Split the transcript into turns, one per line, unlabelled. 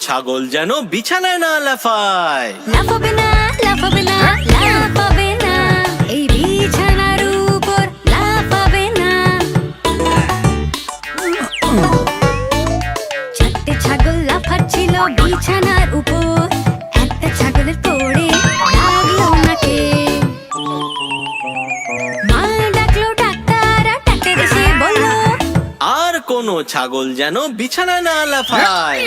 ছাগল যেন বিছানায় না লাফায়।
লাফাবে না লাফাবে না লাফাবে না। এই বিছানার উপর লাফাবে না। ছাগল লাফাচ্ছিল বিছানার উপর।
কোনো ছাগল যেন বিছানা না লাফায়।